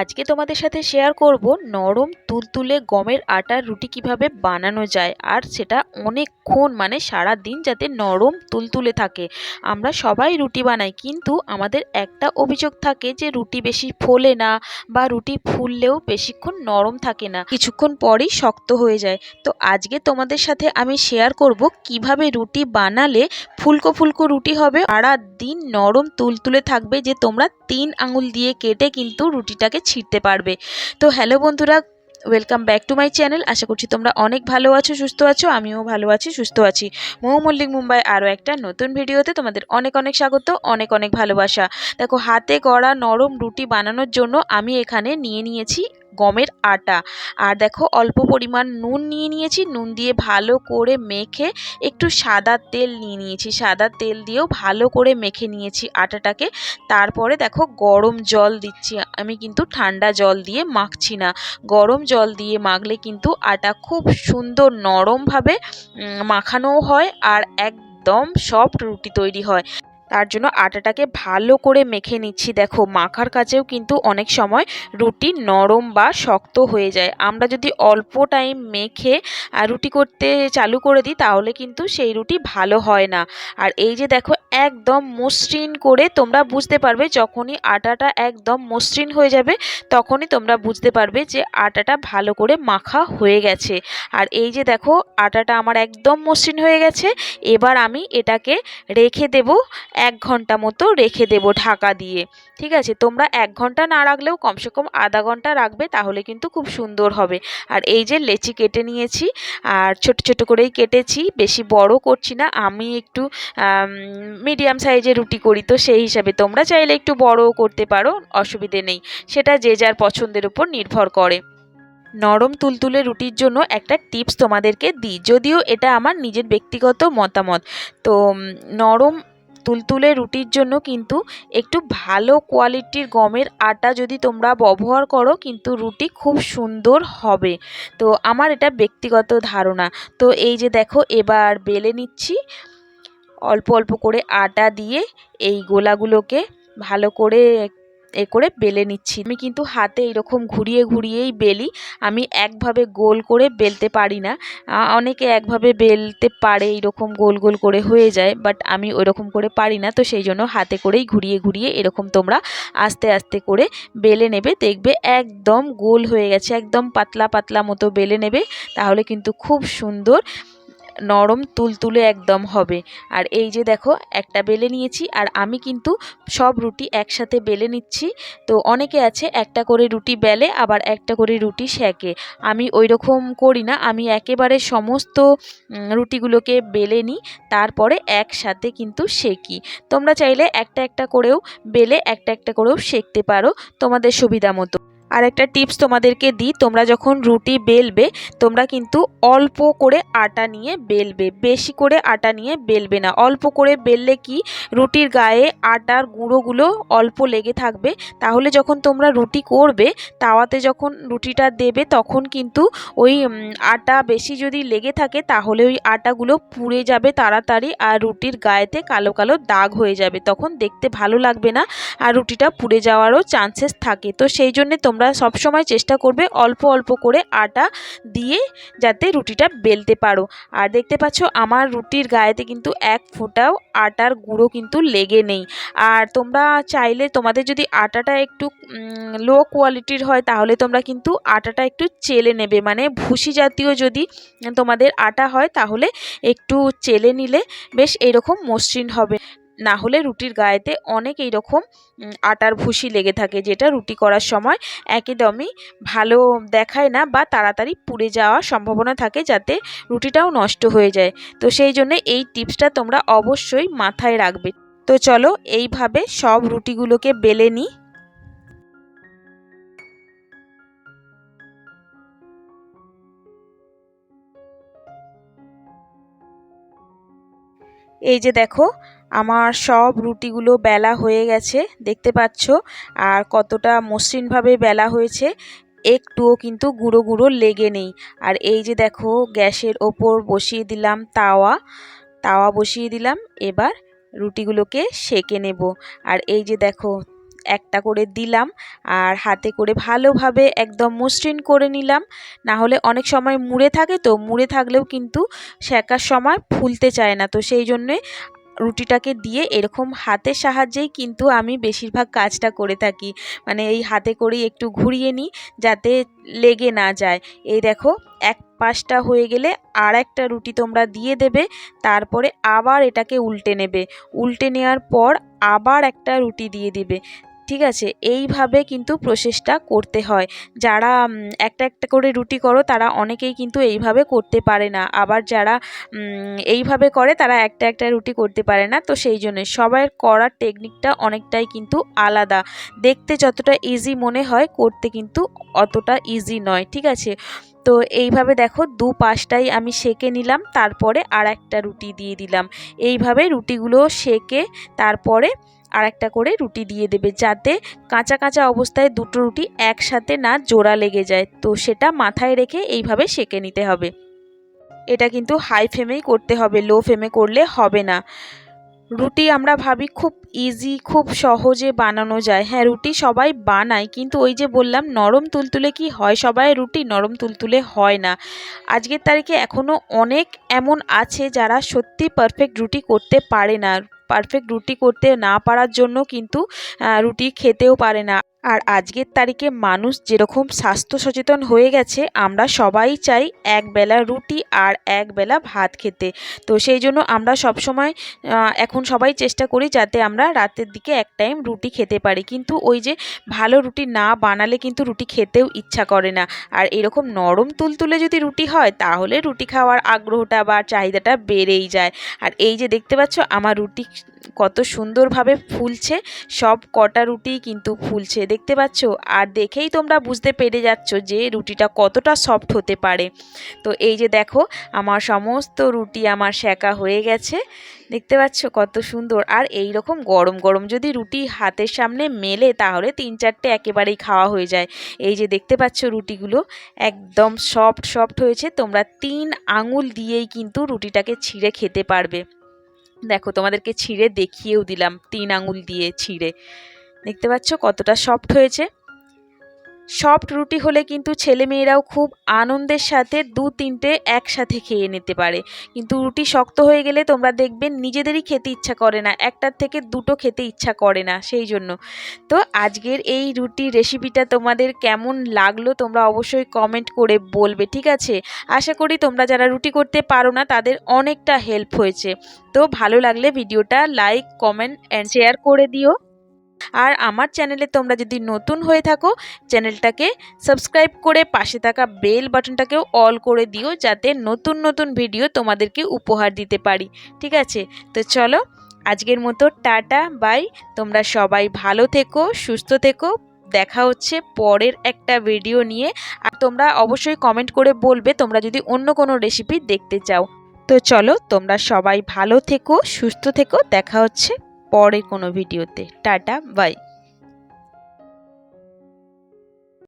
আজকে তোমাদের সাথে শেয়ার করব নরম তুলতুলে গমের আটার রুটি কীভাবে বানানো যায় আর সেটা অনেকক্ষণ মানে সারা দিন যাতে নরম তুলতুলে থাকে। আমরা সবাই রুটি বানাই, কিন্তু আমাদের একটা অভিযোগ থাকে যে রুটি বেশি ফোলে না বা রুটি ফুললেও বেশিক্ষণ নরম থাকে না, কিছুক্ষণ পরই শক্ত হয়ে যায়। তো আজকে তোমাদের সাথে আমি শেয়ার করব কীভাবে রুটি বানালে ফুলকো ফুলকো রুটি হবে। সারা দিন নরম তুলতুলে থাকবে যে তোমরা তিন আঙুল দিয়ে কেটে কিন্তু রুটিটাকে ছিঁড়তে পারবে। তো হ্যালো বন্ধুরা welcome back to my channel আশা করছি তোমরা অনেক ভালো আছো, সুস্থ আছো, আমিও ভালো আছি, সুস্থ আছি। মৌ মল্লিক মুম্বাই আরও একটা নতুন ভিডিওতে তোমাদের অনেক অনেক স্বাগত, অনেক অনেক ভালোবাসা। দেখো, হাতে গড়া নরম রুটি বানানোর জন্য আমি এখানে নিয়ে নিয়েছি গমের আটা। আর দেখো, অল্প পরিমাণ নুন নিয়ে নিয়েছি। নুন দিয়ে ভালো করে মেখে একটু সাদা তেল নিয়ে নিয়েছি। সাদা তেল দিয়েও ভালো করে মেখে নিয়েছি আটাটাকে। তারপরে দেখো, গরম জল দিচ্ছি। আমি কিন্তু ঠান্ডা জল দিয়ে মাখছি না। গরম জল দিয়ে মাখলে কিন্তু আটা খুব সুন্দর নরমভাবে মাখানোও হয় আর একদম সফট রুটি তৈরি হয়। তার জন্য আটাটাকে ভালো করে মেখে নিচ্ছি। দেখো, মাখার কাছেও কিন্তু অনেক সময় রুটি নরম বা শক্ত হয়ে যায়। আমরা যদি অল্প টাইম মেখে রুটি করতে চালু করে দিই, তাহলে কিন্তু সেই রুটি ভালো হয় না। আর এই যে দেখো একদম মসৃণ করে তোমরা বুঝতে পারবে যখনই আটাটা একদম মসৃণ হয়ে যাবে, তখনই তোমরা বুঝতে পারবে যে আটাটা ভালো করে মাখা হয়ে গেছে। আর এই যে দেখো, আটাটা আমার একদম মসৃণ হয়ে গেছে। এবার আমি এটাকে রেখে দেব, এক ঘণ্টা মতো রেখে দেব ঢাকা দিয়ে। ঠিক আছে? তোমরা এক ঘণ্টা না রাখলেও কমসে কম আধা ঘণ্টা রাখবে, তাহলে কিন্তু খুব সুন্দর হবে। আর এই যে লেচি কেটে নিয়েছি, আর ছোট ছোট করেই কেটেছি, বেশি বড় করছি না। আমি একটু মিডিয়াম সাইজের রুটি করি, তো সেই হিসাবে তোমরা চাইলে একটু বড়ও করতে পারো, অসুবিধে নেই। সেটা যে যার পছন্দের উপর নির্ভর করে। নরম তুলতুলে রুটির জন্য একটা টিপস তোমাদেরকে দিই, যদিও এটা আমার নিজের ব্যক্তিগত মতামত। তো নরম তুলতুলে রুটির জন্য কিন্তু একটু ভালো কোয়ালিটির গমের আটা যদি তোমরা ব্যবহার করো, কিন্তু রুটি খুব সুন্দর হবে। তো, আমার এটা ব্যক্তিগত ধারণা। তো, এই যে দেখো, এবার বেলে নিচ্ছি। অল্প অল্প করে আটা দিয়ে এই গোলাগুলোকে ভালো করে এ করে বেলে নিচ্ছি। আমি কিন্তু হাতে এরকম ঘুরিয়ে ঘুরিয়েই বেলি। আমি একভাবে গোল করে বেলতে পারি না। অনেকে একভাবে বেলতে পারে, এরকম গোল গোল করে হয়ে যায় বাট আমি ওইরকম করে পারি না। তো সেই জন্য হাতে করেই ঘুরিয়ে ঘুরিয়ে এরকম তোমরা আস্তে আস্তে করে বেলে নেবে। দেখবে একদম গোল হয়ে গেছে, একদম পাতলা পাতলা মতো বেলে নেবে। তাহলে কিন্তু খুব সুন্দর নরম তুলতুলে একদম হবে। আর এই যে দেখো, একটা বেলে নিয়েছি, আর আমি কিন্তু সব রুটি একসাথে বেলে নিচ্ছি। তো অনেকে আছে, একটা করে রুটি বেলে, আবার একটা করে রুটি সেঁকে। আমি ওই রকম করি না, আমি একেবারে সমস্ত রুটিগুলোকে বেলে নিই, তারপরে একসাথে কিন্তু সেঁকি। তোমরা চাইলে একটা একটা করেও বেলে, একটা একটা করেও সেঁকতে পারো তোমাদের সুবিধা মতো। আর একটা টিপস তোমাদেরকে দিই, তোমরা যখন রুটি বেলবে, তোমরা কিন্তু অল্প করে আটা নিয়ে বেলবে, বেশি করে আটা নিয়ে বেলবে না। অল্প করে বেললে কি, রুটির গায়ে আটার গুঁড়োগুলো অল্প লেগে থাকবে। তাহলে যখন তোমরা রুটি করবে, তাওয়াতে যখন রুটিটা দেবে, তখন কিন্তু ওই আটা বেশি যদি লেগে থাকে, তাহলে ওই আটাগুলো পুড়ে যাবে তাড়াতাড়ি আর রুটির গায়েতে কালো কালো দাগ হয়ে যাবে। তখন দেখতে ভালো লাগবে না আর রুটিটা পুড়ে যাওয়ারও চান্সেস থাকে। তো সেই জন্যে তোমরা তোমরা সবসময় চেষ্টা করবে অল্প অল্প করে আটা দিয়ে যাতে রুটিটা বেলতে পারো। আর দেখতে পাচ্ছ, আমার রুটির গায়েতে কিন্তু এক ফোঁটাও আটার গুঁড়ো কিন্তু লেগে নেই। আর তোমরা চাইলে তোমাদের যদি আটাটা একটু লো কোয়ালিটির হয়, তাহলে তোমরা কিন্তু আটাটা একটু চেলে নেবে। মানে ভুসি জাতীয় যদি তোমাদের আটা হয়, তাহলে একটু চেলে নিলে বেশ এরকম মসৃণ হবে। না হলে রুটির গায়েতে অনেক এইরকম আটার ভুসি লেগে থাকে যেটা রুটি করার সময় একদমই ভালো দেখায় না বা তাড়াতাড়ি পুড়ে যাওয়ার সম্ভাবনা থাকে যাতে রুটিটাও নষ্ট হয়ে যায়। তো সেই জন্য এই টিপসটা তোমরা অবশ্যই মাথায় রাখবে। তো চলো এইভাবে সব রুটিগুলোকে বেলে নিই। এই যে দেখো আমার সব রুটিগুলো বেলা হয়ে গেছে, দেখতে পাচ্ছ? আর কতটা মসৃণভাবে বেলা হয়েছে, একটুও কিন্তু গুঁড়ো গুঁড়ো লেগে নেই। আর এই যে দেখো, গ্যাসের ওপর বসিয়ে দিলাম তাওয়া তাওয়া বসিয়ে দিলাম, এবার রুটিগুলোকে সেকে নেব। আর এই যে দেখো, একটা করে দিলাম, আর হাতে করে ভালোভাবে একদম মসৃণ করে নিলাম। না হলে অনেক সময় মুড়ে থাকে তো, মুড়ে থাকলেও কিন্তু সেকার সময় ফুলতে চায় না। তো সেই জন্যে রুটিটাকে দিয়ে এরকম হাতের সাহায্যেই কিন্তু আমি বেশিরভাগ কাজটা করে থাকি। মানে এই হাতে করেই একটু ঘুরিয়ে নিই যাতে লেগে না যায়। এই দেখো, এক পাশটা হয়ে গেলে আর একটা রুটি তোমরা দিয়ে দেবে, তারপরে আবার এটাকে উল্টে নেবে। উল্টে নেওয়ার পর আবার একটা রুটি দিয়ে দিবে। ঠিক আছে? এইভাবে কিন্তু প্রসেসটা করতে হয়। যারা একটা একটা করে রুটি করো, তারা অনেকেই কিন্তু এইভাবে করতে পারে না। আবার যারা এইভাবে করে, তারা একটা একটা রুটি করতে পারে না। তো সেই জন্য সবার করার টেকনিকটা অনেকটাই কিন্তু আলাদা। দেখতে যতটা ইজি মনে হয়, করতে কিন্তু অতটা ইজি নয়, ঠিক আছে? তো এইভাবে দেখো, দু পাশটাই আমি সেকে নিলাম, তারপরে আর একটা রুটি দিয়ে দিলাম। এইভাবে রুটিগুলো সেকে, তারপরে আর একটা করে রুটি দিয়ে দেবে যাতে কাঁচা কাঁচা অবস্থায় দুটো রুটি একসাথে না জোড়া লেগে যায়। তো সেটা মাথায় রেখে এইভাবে সেকে নিতে হবে। এটা কিন্তু হাই ফ্লেমেই করতে হবে, লো ফ্লেমে করলে হবে না। রুটি আমরা ভাবি খুব ইজি খুব সহজে বানানো যায়। হ্যাঁ রুটি সবাই বানায়, কিন্তু ওই যে বললাম, নরম তুলতুলে কি হয়? সবাই রুটি নরম তুলতুলে হয় না। আজকের তারিখে এখনও অনেক এমন আছে যারা সত্যি পারফেক্ট রুটি করতে পারে না। পারফেক্ট রুটি করতে না পারার জন্য কিন্তু রুটি খেতেও পারে না। আর আজকের তারিখে মানুষ যেরকম স্বাস্থ্য সচেতন হয়ে গেছে আমরা সবাই চাই একবেলা রুটি আর একবেলা ভাত খেতে। তো সেই জন্য আমরা সবসময় আহ, এখন সবাই চেষ্টা করি যাতে আমরা রাতের দিকে এক টাইম রুটি খেতে পারি। কিন্তু ওই যে ভালো রুটি না বানালে কিন্তু রুটি খেতেও ইচ্ছা করে না। আর এরকম নরম তুলতুলে যদি রুটি হয় তাহলে রুটি খাওয়ার আগ্রহটা বা চাহিদাটা বেড়েই যায়। আর এই যে দেখতে পাচ্ছ আমার রুটি কত সুন্দরভাবে ফুলছে, সব কটা রুটিই কিন্তু ফুলছে। দেখতে পাচ্ছ? আর দেখেই তোমরা বুঝতে পেরে যাচ্ছ যে রুটিটা কতটা সফট হতে পারে। তো এই যে দেখো, আমার সমস্ত রুটি আমার সেকা হয়ে গেছে। দেখতে পাচ্ছ কত সুন্দর? আর এই রকম গরম গরম যদি রুটি হাতের সামনে মেলে, তাহলে তিন চারটে একেবারেই খাওয়া হয়ে যায়। এই যে দেখতে পাচ্ছ রুটিগুলো, একদম সফট সফট হয়েছে। তোমরা তিন আঙুল দিয়েই কিন্তু রুটিটাকে ছিঁড়ে খেতে পারবে। দেখো তোমাদেরকে ছিঁড়ে দেখিয়েও দিলাম তিন আঙুল দিয়ে ছিঁড়ে। দেখতে পাচ্ছ কতটা সফট হয়েছে। সফট রুটি হলে কিন্তু ছেলেমেয়েরাও খুব আনন্দের সাথে দু তিনটে একসাথে খেয়ে নিতে পারে। কিন্তু রুটি শক্ত হয়ে গেলে তোমরা দেখবে নিজেদেরই খেতে ইচ্ছা করে না, একটার থেকে দুটো খেতে ইচ্ছা করে না, সেই জন্য। তো আজকের এই রুটির রেসিপিটা তোমাদের কেমন লাগল তোমরা অবশ্যই কমেন্ট করে বলবে, ঠিক আছে? আশা করি তোমরা যারা রুটি করতে পারো না, তাদের অনেকটা হেল্প হয়েছে। তো ভালো লাগলে ভিডিওটা লাইক কমেন্ট অ্যান্ড শেয়ার করে দিও। আর আমার চ্যানেলে তোমরা যদি নতুন হয়ে থাকো, চ্যানেলটাকে সাবস্ক্রাইব করে পাশে থাকা বেল বাটনটাকেও অল করে দিও যাতে নতুন নতুন ভিডিও তোমাদেরকে উপহার দিতে পারি। ঠিক আছে? তো চলো, আজকের মতো টাটা, বাই। তোমরা সবাই ভালো থেকো, সুস্থ থেকো। দেখা হচ্ছে পরের একটা ভিডিও নিয়ে। আর তোমরা অবশ্যই কমেন্ট করে বলবে তোমরা যদি অন্য কোনো রেসিপি দেখতে চাও। তো চলো, তোমরা সবাই ভালো থেকো, সুস্থ থেকো। দেখা হচ্ছে পরের কোনো ভিডিওতে। Tata bye.